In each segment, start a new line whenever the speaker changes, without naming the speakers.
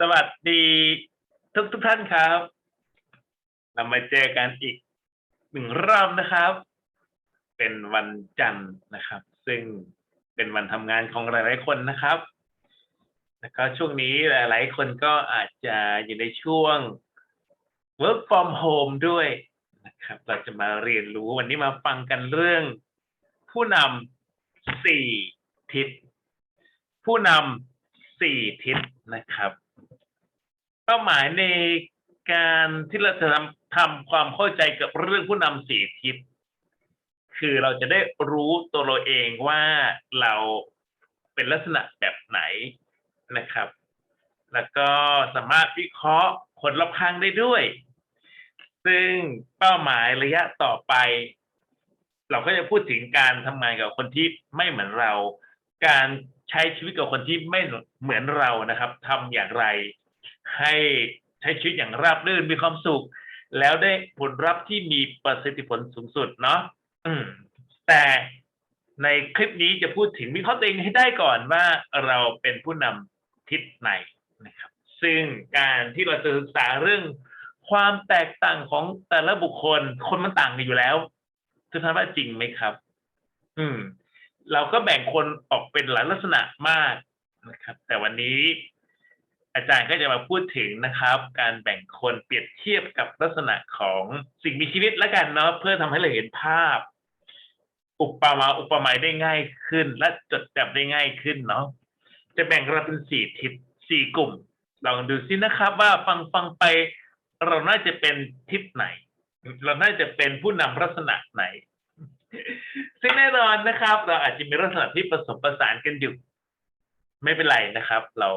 สวัสดีทุกทุกท่านครับ เรามาเจอกันอีกหนึ่งรอบนะครับ เป็นวันจันทร์นะครับ ซึ่งเป็นวันทำงานของหลาย ๆ คนนะครับ แล้วก็ช่วงนี้หลาย ๆ คนก็อาจจะอยู่ในช่วง work from home ด้วยนะครับ เราจะมาเรียนรู้วันนี้มาฟังกันเรื่อง ผู้นำสี่ทิศ ผู้นำสี่ทิศนะครับ เป้าหมายในการที่เราจะทำทำความเข้าใจกับเรื่องผู้นำสี่ทิศคือเราจะได้รู้ตัวเราเองว่าเราเป็นลักษณะแบบไหนนะครับ แล้วก็สามารถวิเคราะห์คนรอบข้างได้ด้วย ซึ่งเป้าหมายระยะต่อไป เราก็จะพูดถึงการทำงานกับคนที่ไม่เหมือนเรา การใช้ชีวิตกับคนที่ไม่เหมือนเรานะครับทำอย่างไร ให้ใช้ชีวิตอย่างราบรื่นมีความสุข แล้วได้ผลลัพธ์ที่มีประสิทธิผลสูงสุดเนาะอืม แต่ในคลิปนี้จะพูดถึงวิเคราะห์ตัวเองให้ได้ก่อนว่าเราเป็นผู้นำทิศไหนนะครับ ซึ่งการที่เราจะศึกษาเรื่องความแตกต่างของแต่ละบุคคล คนมันต่างกันอยู่แล้วทุกท่านว่าจริงไหมครับ อืม เราก็แบ่งคนออกเป็นหลายลักษณะมากนะครับ แต่วันนี้ อาจารย์ก็จะมาพูดถึงนะครับ การแบ่งคนเปรียบเทียบกับลักษณะของสิ่งมีชีวิตแล้วกันเนาะเพื่อทำให้เราเห็นภาพ อุปมาอุปไมยได้ง่ายขึ้น และจดจำได้ง่ายขึ้นเนาะจะแบ่งเราเป็นสี่ทิศสี่กลุ่มลองดูซินะครับ ว่าฟังฟังไปเราน่าจะเป็นทิศไหน เราน่าจะเป็นผู้นำลักษณะไหน ซึ่งแน่นอนนะครับ เราอาจจะมีลักษณะที่ผสมประสานกันอยู่ ไม่เป็นไรนะครับ เรา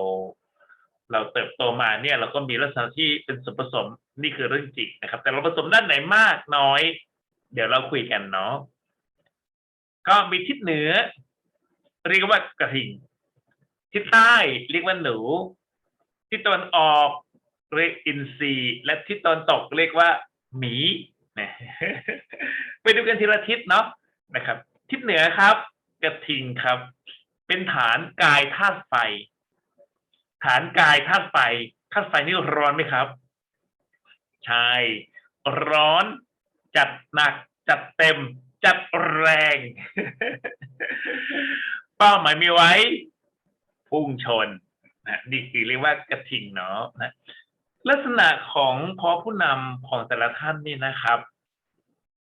เราเติบโตมาเนี่ยเราก็มีลักษณะที่เป็นส่วนผสมนี่คือเรื่องจริงนะครับ แต่เราผสมด้านไหนมากน้อย เดี๋ยวเราคุยกันเนาะก็มีทิศเหนือ เรียกว่ากระทิงทิศใต้เรียกว่าหนู ทิศตะวันออกเรียกอินทรีและทิศตะวันตกเรียกว่าหมีนะไปดูกันทีละทิศเนาะนะครับ ทิศเหนือครับ กระทิงครับ เป็นฐานกายธาตุไฟ ฐานกายธาตุไฟธาตุไฟนี่ร้อนไหมครับ ใช่ ร้อนจัดหนัก จัดเต็ม จัดแรง เป้าหมายมีไว้ พุ่งชนนะนี่คือเรียกว่ากระทิงเนาะนะลักษณะของพอผู้นำของแต่ละท่านนี่นะครับ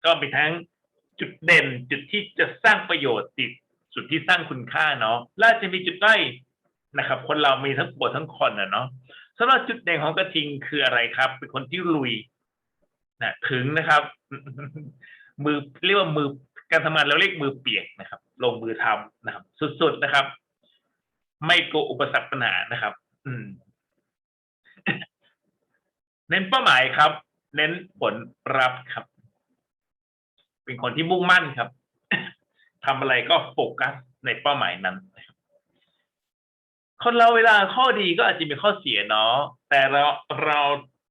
ก็มีทั้งจุดเด่นจุดที่จะสร้างประโยชน์ติดจุดที่สร้างคุณค่าเนาะและจะมีจุดด้อย นะครับ คนเรามีทั้งปวดทั้งคนนะเนาะสำหรับจุดเด่นของกระทิงคืออะไรครับ เป็นคนที่ลุยนะถึงนะครับ มือเรียกว่ามือการทำงานเราเรียกมือเปียกนะครับ ลงมือทำนะครับ สุดๆนะครับ ไม่กลัวอุปสรรคปัญหานะครับ อืม เน้นเป้าหมายครับ เน้นผลลัพธ์ครับ เป็นคนที่มุ่งมั่นครับทำอะไรก็โฟกัสในเป้าหมายนั้นนะครับ คนเราเวลาข้อดีก็อาจจะมีข้อเสียเนาะแต่เราเรา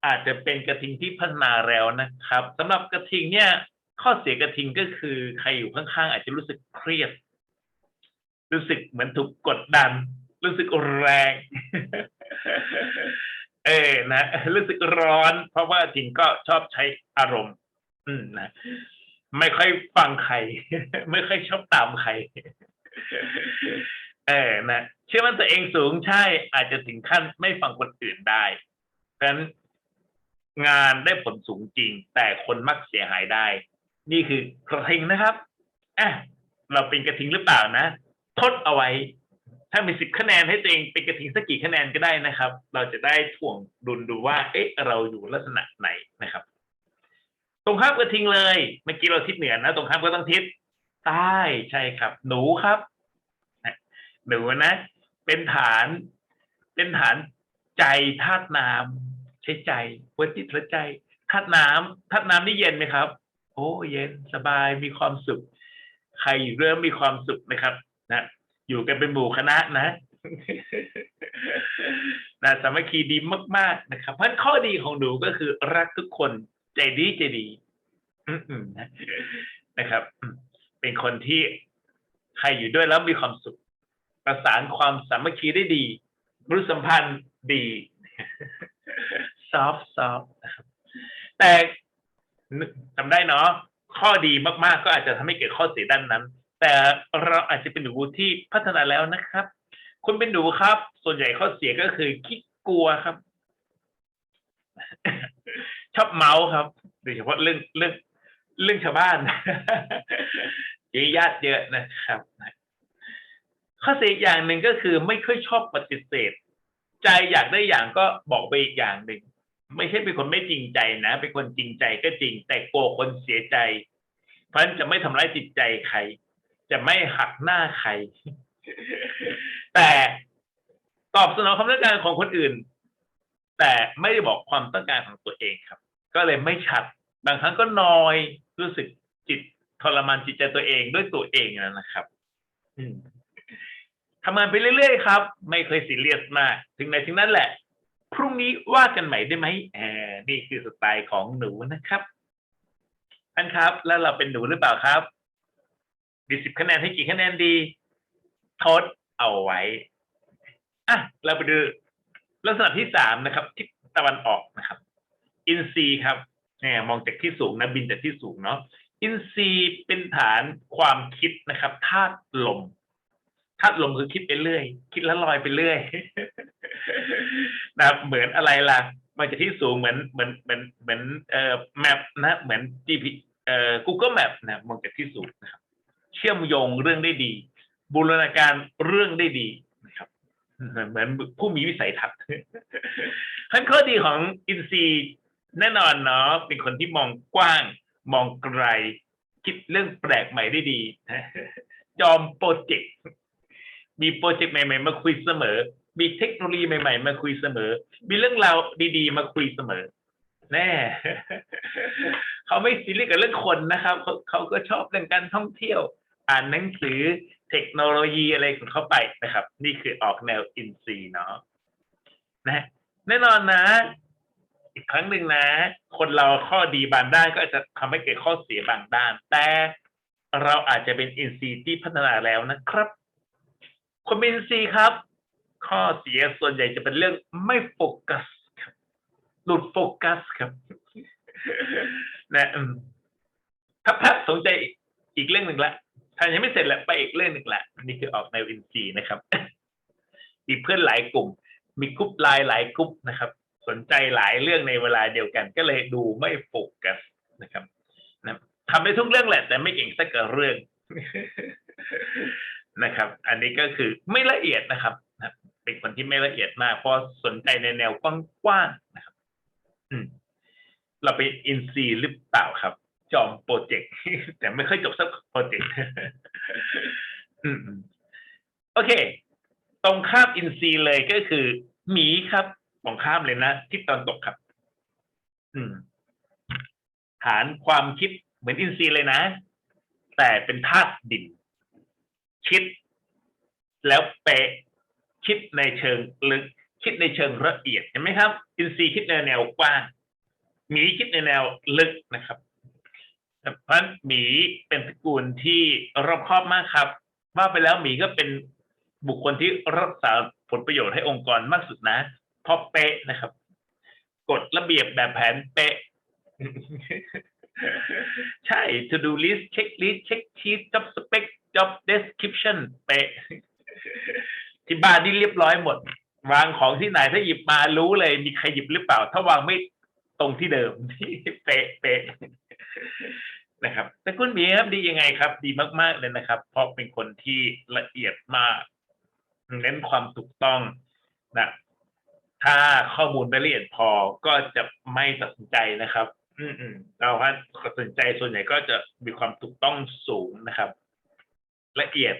อาจจะเป็นกระทิงที่พัฒนาแล้วนะครับสำหรับกระทิงเนี่ย ข้อเสียกระทิงก็คือใครอยู่ข้างๆ อาจจะรู้สึกเครียด รู้สึกเหมือนถูกกดดัน รู้สึกแรง เออนะรู้สึกร้อน เพราะว่าทิงก็ชอบใช้อารมณ์ อืมนะไม่ค่อยฟังใคร ไม่ค่อยชอบตามใคร เออนะเชื่อมันตัวเองสูงใช่อาจจะถึงขั้นไม่ฟังคนอื่นได้เพราะฉะนั้นงานได้ผลสูงจริง แต่คนมักเสียหายได้ นี่คือกระทิงนะครับอะเราเป็นกระทิงหรือเปล่านะทดเอาไว้ ถ้ามีสิบคะแนนให้ตัวเองเป็นกระทิงสักกี่คะแนนก็ได้นะครับ เราจะได้ถ่วงดุลดูว่า เอ๊ะ เราอยู่ลักษณะไหนนะครับ ตรงข้ามกระทิงเลย เมื่อกี้เราทิศเหนือนะ ตรงข้ามก็ต้องทิศใต้ใช่ครับ หนูครับ หนูนะ เป็นฐาน เป็นฐานใจธาตุน้ำใช้ใจหัวจิตหัวใจธาตุน้ำธาตุน้ำนี่เย็นไหมครับ โอ้ เย็นสบายมีความสุข ใครเริ่มมีความสุขนะครับ นะ อยู่กันเป็นหมู่คณะนะนะสามัคคีดีมาก ๆ นะครับ เพราะข้อดีของหนูก็คือรักทุกคนใจดีใจดี อืมนะครับ เป็นคนที่ใครอยู่ด้วยแล้วมีความสุข ประสานความสามัคคีได้ดีรู้สัมพันธ์ดี soft soft นะครับแต่จำได้เนาะข้อดีมากๆ ก็อาจจะทำให้เกิดข้อเสียด้านนั้น แต่เราอาจจะเป็นหนูที่พัฒนาแล้วนะครับ คุณเป็นหนูครับ ส่วนใหญ่ข้อเสียก็คือขี้กลัวครับ ชอบเมาส์ครับโดยเฉพาะเรื่องเรื่องเรื่องชาวบ้านเยอะญาติเยอะนะครับ ข้อเสียอย่างหนึ่งก็คือไม่ค่อยชอบปฏิเสธ ใจอยากได้อย่างก็บอกไปอีกอย่างหนึ่งไม่ใช่เป็นคนไม่จริงใจนะ เป็นคนจริงใจก็จริง แต่กลัวคนเสียใจ เพราะฉะนั้นจะไม่ทำร้ายจิตใจใคร จะไม่หักหน้าใคร แต่ตอบสนองความต้องการของคนอื่น แต่ไม่ได้บอกความต้องการของตัวเองครับ ก็เลยไม่ชัด บางครั้งก็นอยรู้สึกจิตทรมานจิตใจตัวเองด้วยตัวเองนะครับ อืม ทำงานไปเรื่อยๆครับ ไม่เคยซีเรียสมาก ถึงไหนถึงนั้นแหละ พรุ่งนี้ว่ากันใหม่ได้ไหมแหมนี่คือสไตล์ของหนูนะครับท่านครับ แล้วเราเป็นหนูหรือเปล่าครับดีสิบคะแนนให้กี่คะแนนดีทดเอาไว้อะเราไปดูลักษณะที่สามนะครับทิศตะวันออกนะครับ อินซีครับแหมมองจากที่สูงนะบินจากที่สูงเนาะอินซีเป็นฐานความคิดนะครับธาตุลม ธาตุลมคือคิดไปเรื่อย คิดแล้วลอยไปเรื่อยนะเหมือนอะไรล่ะมาจากที่สูงเหมือนเหมือนเหมือนเหมือนเอ่อแมปนะเหมือน GP เอ่อ Google Map นะมองจากที่สูงนะครับ เชื่อมโยงเรื่องได้ดี บูรณาการเรื่องได้ดีนะครับ เหมือนผู้มีวิสัยทัศน์ขั้นข้อดีของอินซีแน่นอนเนาะเป็นคนที่มองกว้าง มองไกล คิดเรื่องแปลกใหม่ได้ดี จอมโปรเจกต์ มีโปรเจกต์ใหม่ ๆ มาคุยเสมอ มีเทคโนโลยีใหม่ ๆ มาคุยเสมอ มีเรื่องราวดีๆ มาคุยเสมอ แน่ เขาไม่ซีเรียสกับเรื่องคนนะครับเขาก็ชอบเรื่องการท่องเที่ยว อ่านหนังสือเทคโนโลยีอะไรของเขาไปนะครับ นี่คือออกแนวอินซีเนาะนะแน่นอนนะ อีกครั้งหนึ่งนะ คนเราข้อดีบางด้านก็อาจจะทำให้เกิดข้อเสียบางด้าน แต่เราอาจจะเป็นอินซีที่พัฒนาแล้วนะครับ คนเป็นอินซีครับ ข้อเสียส่วนใหญ่จะเป็นเรื่องไม่โฟกัสครับ หลุดโฟกัสครับนะอืมถ้าพทย์สนใจอีกเรื่องหนึ่งละถ้ายังไม่เสร็จแล้วไปอีกเรื่องหนึ่งละนี่คือออกแนวอินซีนะครับ มีเพื่อนหลายกลุ่ม มีกรุ๊ปไลน์หลายกรุ๊ปนะครับ สนใจหลายเรื่องในเวลาเดียวกัน ก็เลยดูไม่โฟกัสนะครับนะทำได้ทุกเรื่องแหละ แต่ไม่เก่งสักกับเรื่อง นะครับ อันนี้ก็คือไม่ละเอียดนะครับเป็นคนที่ไม่ละเอียดมาก เพราะสนใจในแนวกว้างๆนะครับ อืม เราเป็นอินซีหรือเปล่าครับ จอมโปรเจกต์แต่ไม่ค่อยจบสักโปรเจกต์โอเค ตรงข้ามอินซีเลยก็คือหมีครับตรงข้ามเลยนะทิศตะวันตกครับ อืม ฐานความคิดเหมือนอินซีเลยนะ แต่เป็นธาตุดิน คิด แล้วเป๊ะคิดในเชิงลึก คิดในเชิงละเอียดเห็นไหมครับ อินซีย์คิดในแนวกว้างหมีคิดในแนวลึกนะครับเพราะฉะนั้นหมีเป็นตระกูลที่รอบคอบมากครับ ว่าไปแล้วหมีก็เป็นบุคคลที่รักษาผลประโยชน์ให้องค์กรมากสุดนะเพราะเป๊ะนะครับกฎระเบียบแบบแผนเป๊ะ ใช่ to do list check list check sheet job spec job description เป๊ะที่บ้านนี่เรียบร้อยหมด วางของที่ไหนถ้าหยิบมารู้เลย มีใครหยิบหรือเปล่า ถ้าวางไม่ตรงที่เดิมที่เป๊ะเป๊ะนะครับแต่คุณหมีครับดียังไงครับ ดีมาก ๆเลยนะครับ เพราะเป็นคนที่ละเอียดมาก เน้นความถูกต้องนะถ้าข้อมูลไม่ละเอียดพอก็จะไม่ตัดสินใจนะครับ อืมอืมเราว่าตัดสินใจส่วนใหญ่ก็จะมีความถูกต้องสูงนะครับ ละเอียด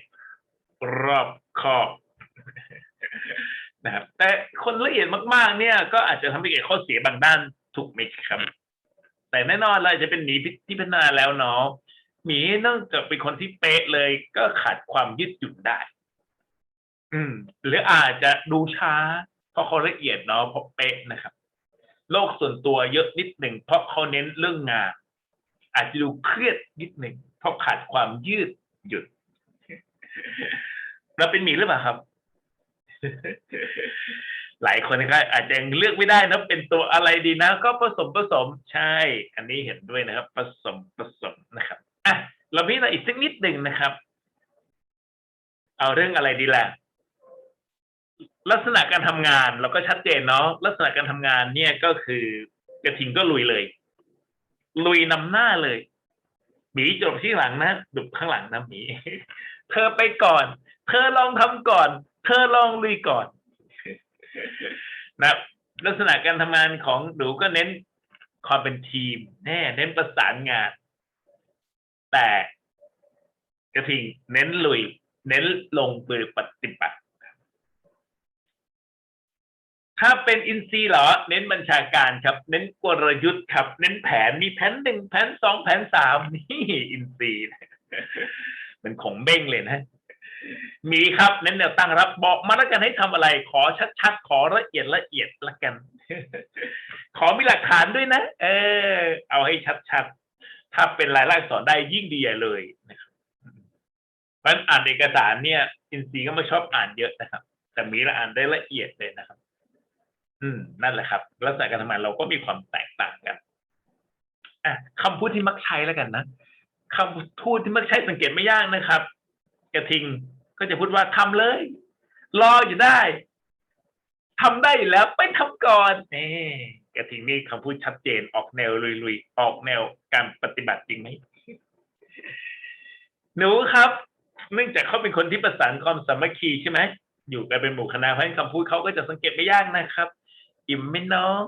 รอบคอบนะครับ แต่คนละเอียดมากๆ เนี่ย ก็อาจจะทำให้เกิดข้อเสียบางด้านถูกไหมครับ แต่แน่นอนเราจะเป็นหมีที่พัฒนาแล้วเนาะหมีนอกจากเป็นคนที่เป๊ะเลย ก็ขาดความยืดหยุ่นได้ อืม หรืออาจจะดูช้า เพราะเขาละเอียดเนาะเพราะเป๊ะนะครับ โลกส่วนตัวเยอะนิดหนึ่งเพราะเขาเน้นเรื่องงาน อาจจะดูเครียดนิดหนึ่งเพราะขาดความยืดหยุ่น เราเป็นหมีหรือเปล่าครับ หลายคนก็อาจจะยังเลือกไม่ได้นะเป็นตัวอะไรดีนะ ก็ผสมผสมใช่ อันนี้เห็นด้วยนะครับ ผสมผสมนะครับอะเราพิจารณาอีกสักนิดหนึ่งนะครับ เอาเรื่องอะไรดีล่ะลักษณะการทำงานเราก็ชัดเจนเนาะลักษณะการทำงานเนี่ยก็คือกระทิงก็ลุยเลย ลุยนำหน้าเลยหมีจบที่หลังนะดุข้างหลังนะหมี เธอไปก่อน เธอลองทำก่อน เธอลองลุยก่อนนะลักษณะการทำงานของหนูก็เน้นความเป็นทีม แน่เน้นประสานงาน แต่กระทิงเน้นลุย เน้นลงมือปฏิบัติ ถ้าเป็นอินซีเหรอ เน้นบัญชาการครับ เน้นกลยุทธ์ครับ เน้นแผนมีแผนหนึ่งแผนสองแผนสามนี่อินซี ย์มันของเบ้งเลยนะ มีครับเน้นแนวตั้งรับ บอกมาแล้วกันให้ทำอะไร ขอชัดๆ ขอละเอียดละเอียดละกัน ขอมีหลักฐานด้วยนะ เออ เอาให้ชัดๆ ถ้าเป็นรายลักษณ์อักษรได้ยิ่งดีเลยนะครับเพราะอ่านเอกสารเนี่ยอินซีย์ก็ไม่ชอบอ่านเยอะนะครับ แต่มีละอ่านได้ละเอียดเลยนะครับ อืม นั่นแหละครับลักษณะการทำงานเราก็มีความแตกต่างกันอะคำพูดที่มักใช้แล้วกันนะ คำพูดที่มักใช้สังเกตไม่ยากนะครับ กระทิงก็จะพูดว่าทำเลย รออยู่ได้ทำได้อยู่แล้วไปทำก่อนนี่กระทิงนี่คำพูดชัดเจนออกแนวลุยๆออกแนวการปฏิบัติจริงไหมหนูครับ เนื่องจากเขาเป็นคนที่ประสานความสามัคคีใช่ไหมอยู่กันเป็นหมู่คณะเพราะฉะนั้นคำพูดเขาก็จะสังเกตไม่ยากนะครับ อิ่มไหมน้อง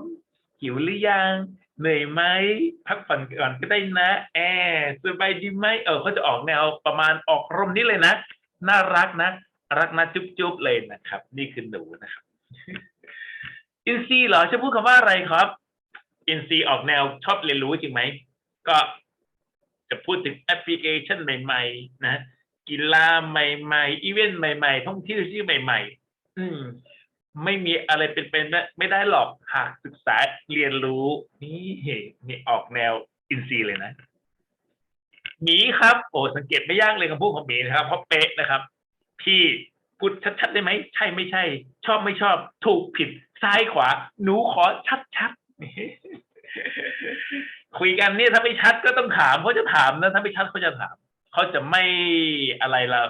หิวหรือยังเหนื่อยไหมพักผ่อนก่อนก็ได้นะ แอ สบายดีไหมเออเขาจะออกแนวประมาณออกรมนี้เลยนะ น่ารักนะ รักนะจุ๊บๆเลยนะครับ นี่คือหนูนะครับ อินซีเหรอจะพูดคำว่าอะไรครับ อินซีออกแนวชอบเรียนรู้จริงไหม ก็จะพูดถึงแอปพลิเคชันใหม่ ๆ นะกีฬาใหม่ๆอีเวนต์ใหม่ๆท่องเที่ยวที่ใหม่ ๆ อืมไม่มีอะไรเป็นไปไม่ไม่ได้หรอกหากศึกษาเรียนรู้นี่นี่ออกแนวอินซีเลยนะ หมีครับ โอ้สังเกตไม่ยากเลยคำพูดของหมีนะครับ เพราะเป๊ะนะครับ พี่พูดชัดๆได้ไหมใช่ไม่ใช่ ชอบไม่ชอบ ถูกผิดซ้ายขวา หนูขอชัดๆคุยกันเนี่ยถ้าไม่ชัดก็ต้องถามเขาจะถามนะถ้าไม่ชัดเขาจะถามเขาจะไม่อะไรละ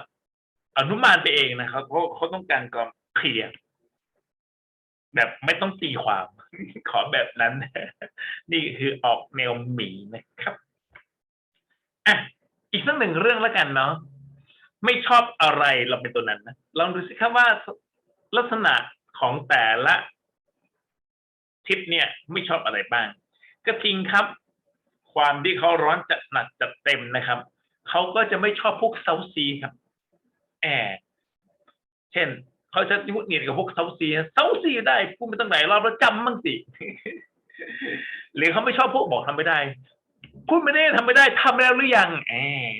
อนุมานไปเองนะครับเพราะเขาต้องการความเคลียร์แบบไม่ต้องตีความ ขอแบบนั้น นี่คือออกแนวหมีนะครับ อะอีกสักหนึ่งเรื่องแล้วกันเนาะไม่ชอบอะไรเราเป็นตัวนั้นนะลองดูสิครับว่าลักษณะของแต่ละทิศเนี่ย ไม่ชอบอะไรบ้างกระทิงครับ ความที่เขาร้อนจัดหนักจัดเต็มนะครับเขาก็จะไม่ชอบพวกเซาซีครับแอบเช่นเขาจะหงุดหงิดกับพวกเซาซีเซาซีได้พูดไปตั้งไหนรอบแล้วจำมั่งสิหรือเขาไม่ชอบพวกบอกทำไม่ได้ พูดไม่ได้ทำไม่ได้ทำแล้วหรือยังแอ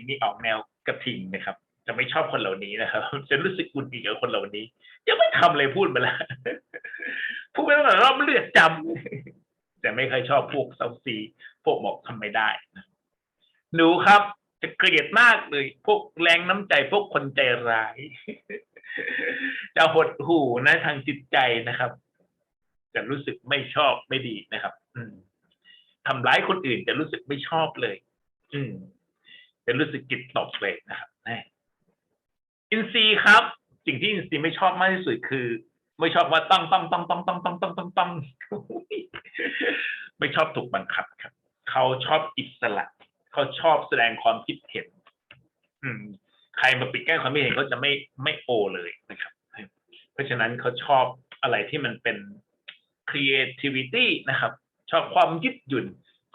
นี่ออกแนวกระทิงนะครับ จะไม่ชอบคนเหล่านี้นะครับ จะรู้สึกกุนดีกับคนเหล่านี้ ยังไม่ทำเลยพูดไปแล้วพูดไปตั้งแต่รอบเลือดจำแต่ไม่เคยชอบพวกเซาซี พวกบอกทำไม่ได้นะหนูครับ จะเกลียดมากเลย พวกแรงน้ำใจพวกคนใจร้าย จะหดหู่นะทางจิตใจนะครับ จะรู้สึกไม่ชอบไม่ดีนะครับ อืม ทำร้ายคนอื่นจะรู้สึกไม่ชอบเลย อืม จะรู้สึกจิตตกเลยนะครับแน่อินซีย์ครับ สิ่งที่อินซีย์ไม่ชอบมากที่สุดคือ ไม่ชอบว่าต้องต้องต้องต้องต้องต้องต้องต้องต้องไม่ชอบถูกบังคับครับ เขาชอบอิสระ เขาชอบแสดงความคิดเห็น อืม ใครมาปิดกั้นความคิดเห็นเขาจะไม่ไม่โอเลยนะครับ เพราะฉะนั้นเขาชอบอะไรที่มันเป็น creativity นะครับ ชอบความยืดหยุ่น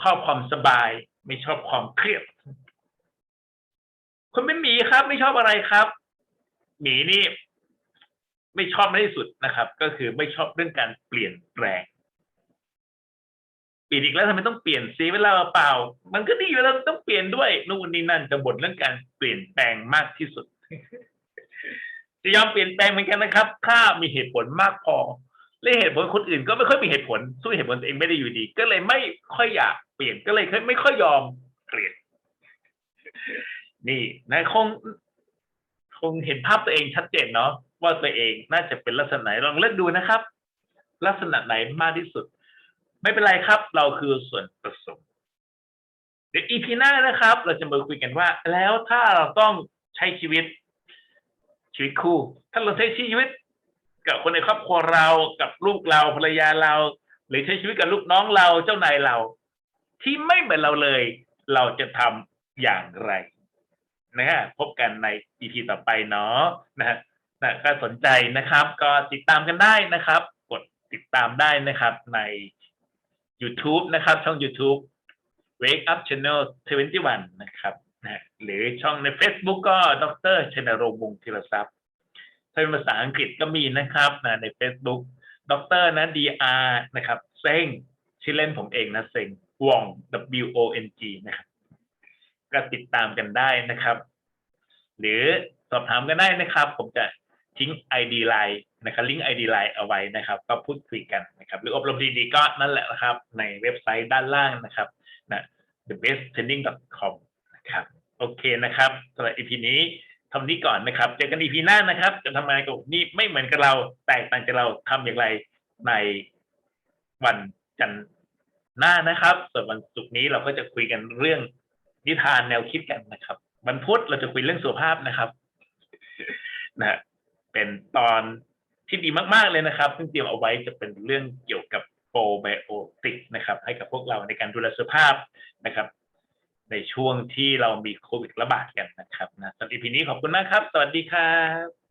ชอบความสบาย ไม่ชอบความเครียดคนเป็นหมีครับ ไม่ชอบอะไรครับหมีนี่ ไม่ชอบในที่สุดนะครับ ก็คือไม่ชอบเรื่องการเปลี่ยนแปลงเปลี่ยนอีกแล้วทำไมต้องเปลี่ยนเสีเวลาเปล่า มันก็ดีอยู่แล้วต้องเปลี่ยนด้วยนู่นนี่นั่นจะบ่นเรื่องการเปลี่ยนแปลงมากที่สุดจะยอมเปลี่ยนแปลงเหมือนกันนะครับ ถ้ามีเหตุผลมากพอ และเหตุผลคนอื่นก็ไม่ค่อยมีเหตุผลสู้เหตุผลตัวเองไม่ได้อยู่ดี ก็เลยไม่ค่อยอยากเปลี่ยนก็เลยไม่ค่อยยอมเปลี่ยน นี่นะคงคงเห็นภาพตัวเองชัดเจนเนาะว่าตัวเองน่าจะเป็นลักษณะไหนลองเลือกดูนะครับ ลักษณะไหนมากที่สุด ไม่เป็นไรครับ เราคือส่วนผสมเดี๋ยวอีพีหน้านะครับ เราจะมาคุยกันว่า แล้วถ้าเราต้องใช้ชีวิตชีวิตคู่ ถ้าเราใช้ชีวิต กับคนในครอบครัวเรากับลูกเราภรรยาเรา หรือใช้ชีวิตกับลูกน้องเราเจ้านายเรา ที่ไม่เหมือนเราเลย เราจะทำอย่างไรนะฮะพบกันใน EP ต่อไปเนาะนะฮะนะก็สนใจนะครับ ก็ติดตามกันได้นะครับ กดติดตามได้นะครับใน YouTube นะครับ ช่อง YouTube Wake Up Channel 21 นะครับนะฮะหรือช่องใน Facebook ก็ดรชนรงค์วงศ์ธีรทรัพย์ ถ้าเป็นภาษาอังกฤษก็มีนะครับนะใน Facebook ดรนะ DR นะครับเซ้งชื่อเล่นผมเองนะเซ้งวอง W O N G นะครับก็ติดตามกันได้นะครับ หรือสอบถามกันได้นะครับ ผมจะทิ้ง ID Line นะครับลิงก์ ID Line เอาไว้นะครับ ก็พูดคุยกันนะครับ หรืออบรมดีๆก็นั่นแหละนะครับ ในเว็บไซต์ด้านล่างนะครับนะ thebesttraining.com นะครับ โอเคนะครับสำหรับ EP นี้ ทำนี้ก่อนนะครับ เจอกัน EP หน้านะครับ จะทำงานกับนี่ไม่เหมือนกับเรา แตกต่างจากเราทำอย่างไรในวันจันทร์หน้านะครับ ส่วนวันศุกร์นี้เราก็จะคุยกันเรื่องนิทานแนวคิดกันนะครับ วันพุธเราจะคุยเรื่องสุขภาพนะครับนะฮะเป็นตอนที่ดีมาก ๆเลยนะครับซึ่งเตรียมเอาไว้จะเป็นเรื่องเกี่ยวกับโปรไบโอติกนะครับ ให้กับพวกเราในการดูแลสุขภาพนะครับ ในช่วงที่เรามีโควิดระบาดกันนะครับนะสำหรับ EP นี้ขอบคุณมากครับ สวัสดีครับ